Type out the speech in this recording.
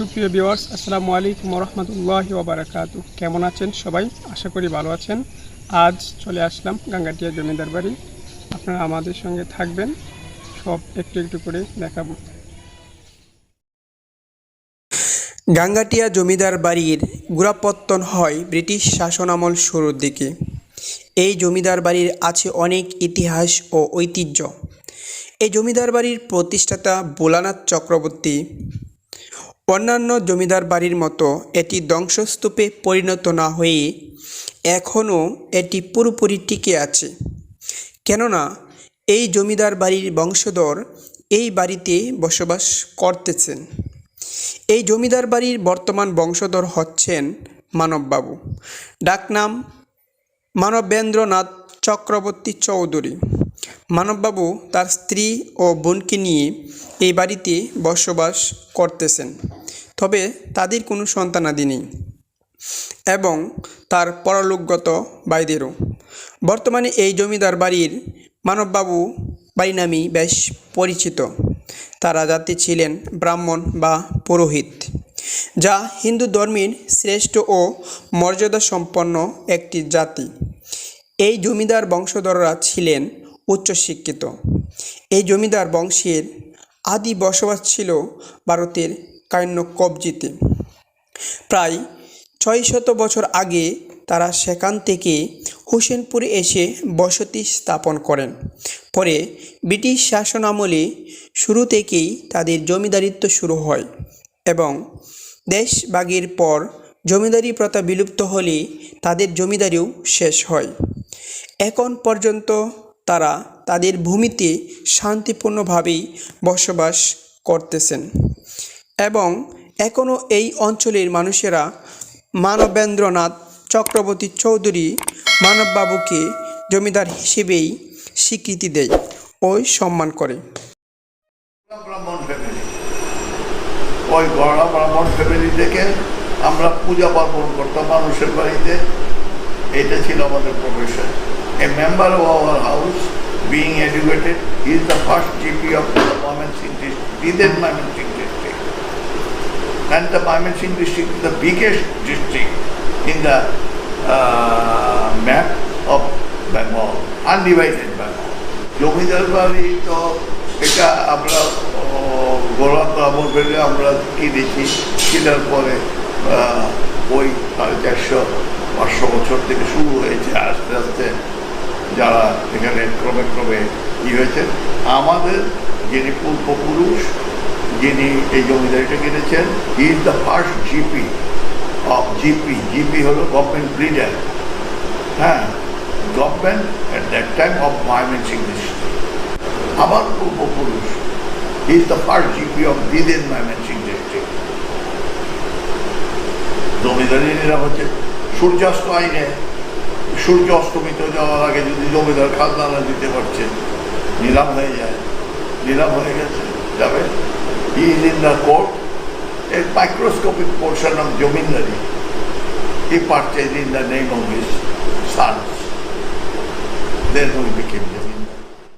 সুপ্রিয় ভিউয়ার্স, আসসালামু আলাইকুম রহমতুল্লাহ ওবরাকাতু। কেমন আছেন সবাই? আশা করি ভালো আছেন। আজ চলে আসলাম গাঙ্গাটিয়া জমিদার বাড়ি। আপনারা আমাদের সঙ্গে থাকবেন। সব একটু একটু করে দেখাবো। গাঙ্গাটিয়া জমিদার বাড়ির গোড়াপত্তন হয় ব্রিটিশ শাসনামল শুরুর দিকে। এই জমিদার বাড়ির আছে অনেক ইতিহাস ও ঐতিহ্য। এই জমিদার বাড়ির প্রতিষ্ঠাতা বোলানাথ চক্রবর্তী। অন্যান্য জমিদার বাড়ির মতো এটি ধ্বংসস্তূপে পরিণত না হয়ে এখনও এটি পুরোপুরি টিকে আছে। কেননা, এই জমিদার বাড়ির বংশধর এই বাড়িতে বসবাস করতেছেন। এই জমিদার বাড়ির বর্তমান বংশধর হচ্ছেন মানববাবু। ডাকনাম মানবেন্দ্রনাথ চক্রবর্তী চৌধুরী। মানববাবু তার স্ত্রী ও বোনকে নিয়ে এই বাড়িতে বসবাস করতেছেন। তবে তাদের কোনো সন্তানাদি নেই এবং তার পরলোকগত বাইদেরও বর্তমানে এই জমিদার বাড়ির মানববাবু বাড়ি নামেই বেশ পরিচিত। তারা জাতি ছিলেন ব্রাহ্মণ বা পুরোহিত, যা হিন্দু ধর্মের শ্রেষ্ঠ ও মর্যাদা সম্পন্ন একটি জাতি। এই জমিদার বংশধররা ছিলেন উচ্চশিক্ষিত। এই জমিদার বংশের আদি বসবাস ছিল ভারতের কান্য কবজিতে প্রায় ছয় শত বছর আগে তারা সেখান থেকে হোসেনপুরে এসে বসতি স্থাপন করেন। পরে ব্রিটিশ শাসন আমলে শুরু থেকেই তাদের জমিদারিত্ব শুরু হয় এবং দেশ ভাগের পর জমিদারি প্রথা বিলুপ্ত হলে তাদের জমিদারিও শেষ হয়। এখন পর্যন্ত তারা তাদের ভূমিতে শান্তিপূর্ণভাবেই বসবাস করতেছেন এবং এখনও এই অঞ্চলের মানুষেরা মানবেন্দ্রনাথ চক্রবর্তী চৌধুরী মানববাবুকে জমিদার হিসেবেই স্বীকৃতি দেয় ও সম্মান করে। ওই ব্রাহ্মণ ফ্যামিলি থেকে আমরা পূজা পার্বণ করতাম মানুষের বাড়িতে। এটা ছিল আমাদের profession a member of our house being educated is the first GP of the Mymensingh district বিদেন Mymensingh district Singh the is the biggest district in the uh, map of Bengal, undivided Bengal. Zamindar বাড়ি তো এটা আমরা গোলাপ ফেলে আমরা কিনেছি কেনার পরে ওই সাড়ে চারশো, পাঁচশো বছর থেকে শুরু হয়েছে, আস্তে আস্তে যারা এখানে ক্রমে ক্রমে ই হয়েছে আমাদের যিনি পূর্বপুরুষ, যিনি এই জমিদারিটা কিনেছেন he is the first GP of GP GP হলো গভর্নমেন্ট লিডার হ্যাঁ government at that time of Mymensingh district আমার পূর্বপুরুষ। Is the first GP of Mymensingh district জমিদারিরা হচ্ছে। সূর্যাস্ত আইনে সূর্য অস্তমিত যাওয়ার আগে যদি জমিদার খাজনা দিতে পারছে, নিলাম হয়ে যায়। নিলাম হয়ে গেছে। যাবে? Is in the court a microscopic portion of zamindari he purchase in the name of his sons. Then we became